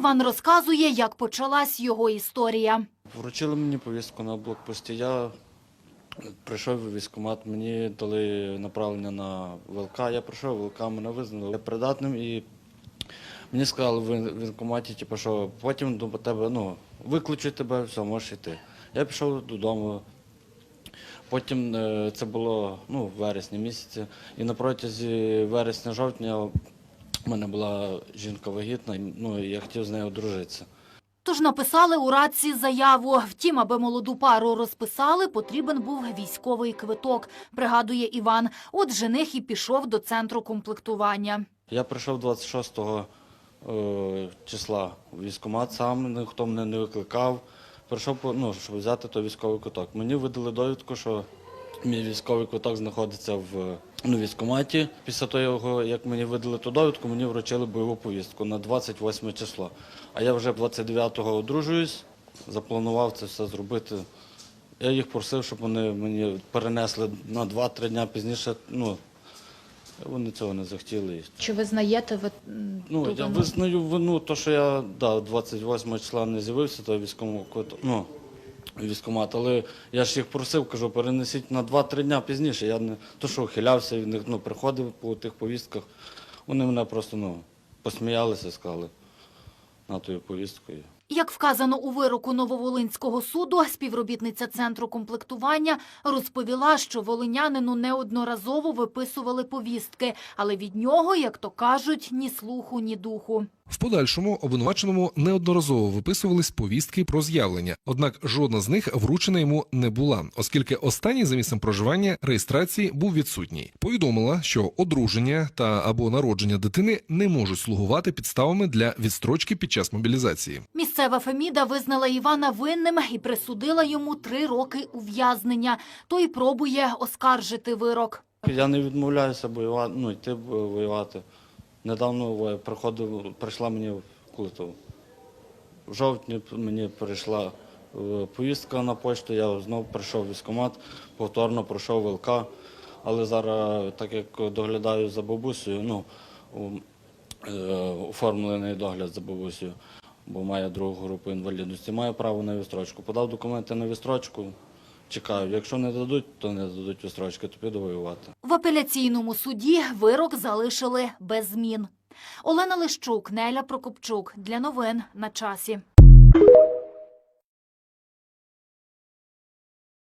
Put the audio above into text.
Іван розказує, як почалась його історія. Вручили мені повістку на блокпості. Я прийшов в військкомат, мені дали направлення на ВЛК. Я прийшов, ВЛК мене визнали придатним і мені сказали в військ- військкоматі, типу, що потім до тебе ну, викличуть тебе, все, можеш йти. Я пішов додому. Потім е, це було ну, в вересні місяці, і на протязі вересня-жовтня в мене була жінка вагітна, ну, я хотів з нею одружитися. Тож написали у радці заяву. Втім, аби молоду пару розписали, потрібен був військовий квиток, пригадує Іван. От жених і пішов до центру комплектування. Я прийшов 26 е, числа в військкомат сам, ніхто мене не викликав. Прийшов, ну, щоб взяти той військовий квиток. Мені видали довідку, що мій військовий квиток знаходиться в ну, військкоматі. Після того, як мені видали ту довідку, мені вручили бойову повістку на 28 число. А я вже 29-го одружуюсь, запланував це все зробити. Я їх просив, щоб вони мені перенесли на 2-3 дні пізніше. Ну, вони цього не захотіли. Чи визнаєте ви Ну, я визнаю вину, то, що я да, 28 числа не з'явився, то військовому квиток, ну, військкомат, але я ж їх просив, кажу, перенесіть на 2-3 дня пізніше. Я не то, що ухилявся від них, ну, приходив по тих повістках. Вони мене просто ну, посміялися, сказали на тою повісткою. Як вказано у вироку Нововолинського суду, співробітниця центру комплектування розповіла, що волинянину неодноразово виписували повістки, але від нього, як то кажуть, ні слуху, ні духу. В подальшому обвинуваченому неодноразово виписувались повістки про з'явлення, однак жодна з них вручена йому не була, оскільки останній за місцем проживання реєстрації був відсутній. Повідомила, що одруження та або народження дитини не можуть слугувати підставами для відстрочки під час мобілізації. Місцева Феміда визнала Івана винним і присудила йому три роки ув'язнення. Той пробує оскаржити вирок. Я не відмовляюся воювати, ну, йти воювати. Недавно приходив, прийшла мені коли то, в жовтні мені прийшла е, повістка на пошту, я знову прийшов в військкомат, повторно пройшов ВЛК, але зараз, так як доглядаю за бабусею, ну, е, оформлений догляд за бабусею, бо має другу групу інвалідності, маю право на відстрочку. Подав документи на відстрочку, чекаю. Якщо не дадуть, то не дадуть відстрочки, то піду воювати. В апеляційному суді вирок залишили без змін. Олена Лищук, Неля Прокопчук. Для новин на часі.